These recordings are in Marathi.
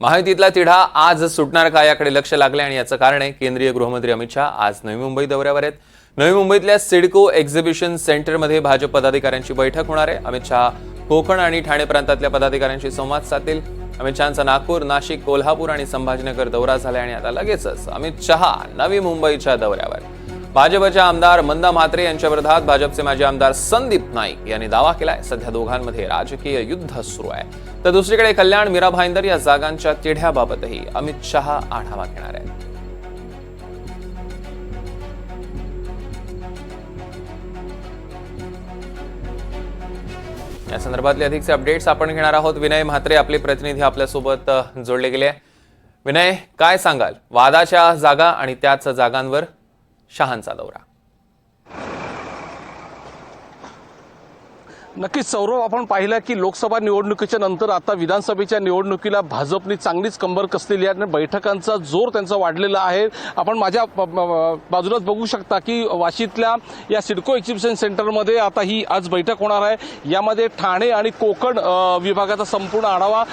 महायुतीतला तिढा आज सुटणार का याकडे लक्ष लागले आणि याचं कारण आहे केंद्रीय गृहमंत्री अमित शहा आज नवी मुंबई दौऱ्यावर आहेत. नवी मुंबईतल्या सिडको एक्झिबिशन सेंटरमध्ये भाजप पदाधिकाऱ्यांची बैठक होणार आहे. अमित शहा कोकण आणि ठाणे प्रांतातल्या पदाधिकाऱ्यांशी संवाद साधतील. अमित शहाचा नागपूर नाशिक कोल्हापूर आणि संभाजीनगर दौरा झाला आणि आता लगेचच अमित शहा नवी मुंबईच्या दौऱ्यावर. भाजपच्या आमदार मंदा म्हात्रे यांच्या विरोधात भाजपचे माजी आमदार संदीप नाईक यांनी दावा केलाय. सध्या दोघांमध्ये राजकीय युद्ध सुरू आहे. तर दुसरीकडे कल्याण मीरा भाईंदर या जागांच्या तिढ्याबाबतही अमित शहा आढावा घेणार आहेत. या संदर्भातले अधिकचे अपडेट्स आपण घेणार आहोत. विनय म्हात्रे आपले प्रतिनिधी आपल्यासोबत जोडले गेले विनय काय सांगाल? वादाच्या जागा आणि त्याच जागांवर शहांचा दौरा. नक्कीच सौरभ आपण पाहिलं की लोकसभा निवडणुकीच्या नंतर आता विधानसभेच्या निवडणुकीला भाजपने चांगलीच कंबर कसलेली आहे आणि बैठकांचा जोर त्यांचा वाढलेला आहे. आपण माझ्या बाजूलाच बघू शकता की वाशीतल्या या सिडको एक्झिबिशन सेंटरमध्ये आता ही आज बैठक होणार आहे. यामध्ये ठाणे आणि कोकण विभागाचा संपूर्ण आढावा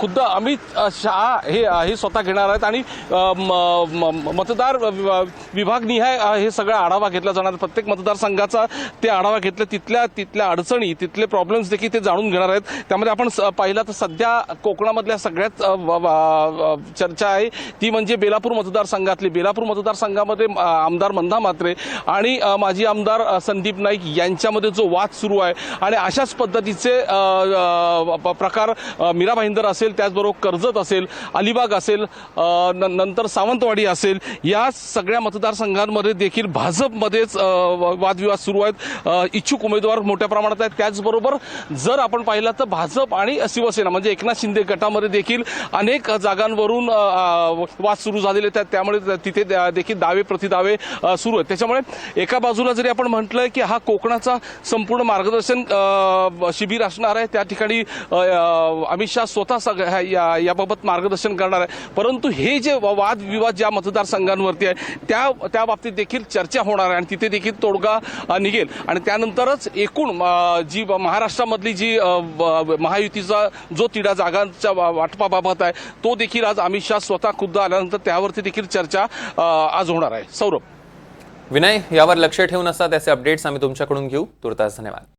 खुद्द अमित शहा हे हे स्वतः घेणार आहेत आणि म- म- मतदार वि- विभागनिहाय हे सगळं आढावा घेतला जाणार प्रत्येक मतदारसंघाचा ते आढावा घेतला तिथल्या तिथल्या अडचणी तिथले प्रॉब्लेम्स देखील ते जाणून घेणार आहेत. त्यामध्ये आपण स- पाहिलं तर सध्या कोकणामधल्या सगळ्यात चर्चा आहे. ती म्हणजे बेलापूर मतदारसंघातली. बेलापूर मतदारसंघामध्ये आमदार मंदा म्हात्रे आणि माजी आमदार संदीप नाईक यांच्यामध्ये जो वाद सुरू आहे आणि अशाच पद्धतीचे प्रकार मीरा भाईंदर असेल त्याचबरोबर कर्जत असेल अलिबाग असेल न- नंतर सावंतवाडी असेल या सगळ्या मतदारसंघांमध्ये देखील भाजपमध्येच व- वादविवाद सुरू आहेत. इच्छुक उमेदवार मोठ्या प्रमाणात आहेत. त्याचबरोबर जर आपण पाहिलं तर भाजप आणि शिवसेना म्हणजे एकनाथ शिंदे गटामध्ये देखील अनेक जागांवरून वाद सुरू झालेले आहेत. त्यामुळे तिथे द- देखील दावे प्रतिदावे सुरू आहेत. त्याच्यामुळे एका बाजूला जरी आपण म्हटलं की हा कोकणाचा संपूर्ण मार्गदर्शन शिबिर असणार आहे. त्या ठिकाणी अमित शहा स्वतः या- याबाबत मार्गदर्शन करणार आहे. परंतु हे जे वादविवाद ज्या मतदारसंघांवरती आहे त्या त्या बाबतीत देखील चर्चा होणार आहे आणि तिथे देखील तोडगा निघेल. आणि त्यानंतरच एकूण जी महाराष्ट्रामधली जी महायुतीचा जो तिढा जागांच्या वाटपाबाबत आहे तो देखील आज अमित शहा स्वतः खुद्द आल्यानंतर त्यावरती देखील चर्चा आज होणार आहे. सौरभ. विनय यावर लक्ष ठेवून असतात त्याचे अपडेट्स आम्ही तुमच्याकडून घेऊ. तुर्तास धन्यवाद.